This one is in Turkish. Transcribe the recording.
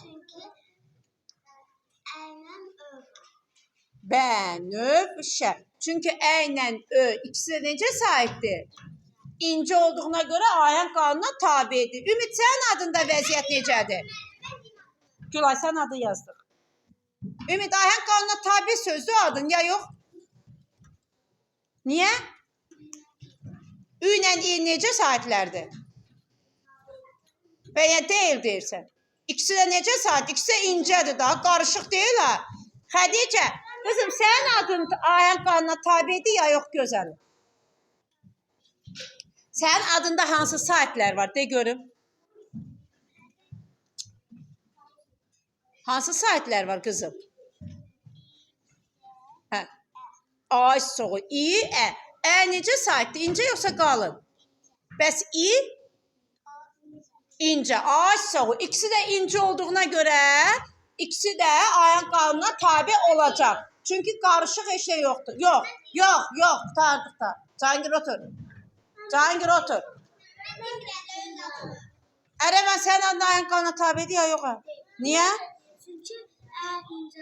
Çünkü aynen öyle. Bənövşə. Çünki ə ilə ö ikisi də necə sahibdir? İnce olduğuna görə ayən qanuna tabedir. Ümid sənin adında vəziyyət necədir? Gülay sən adı yazdıq. Ümid ayən qanuna tabe sözlü adın ya yox? Niyə? Ü ilə i necə saatlərdir? Və ya deyil deyirsən. İkisi də necə saat? İkisi də incədir daha, qarışıq deyil ha. Xədicə, qızım sənin adın ayən qanuna tabedir ya yox gözəlim? Sənin adında hansı saatlər var? De görüm. Hansı saatlər var qızım? Hə. Ay soğu, i, ə. Ə necə saatdir? İncə yoxsa qalın? Bəs i? İnce. Ay soğu. İkisi de ince olduğuna göre ikisi de ayın kanuna tabi olacak. Çünkü karışık şey yoktur. Yok, yok, yok. Tutardık da. Cahangir otur. Cahangir otur. Eremen sen ayın kanuna tabi diye yok. Niye? Çünkü ince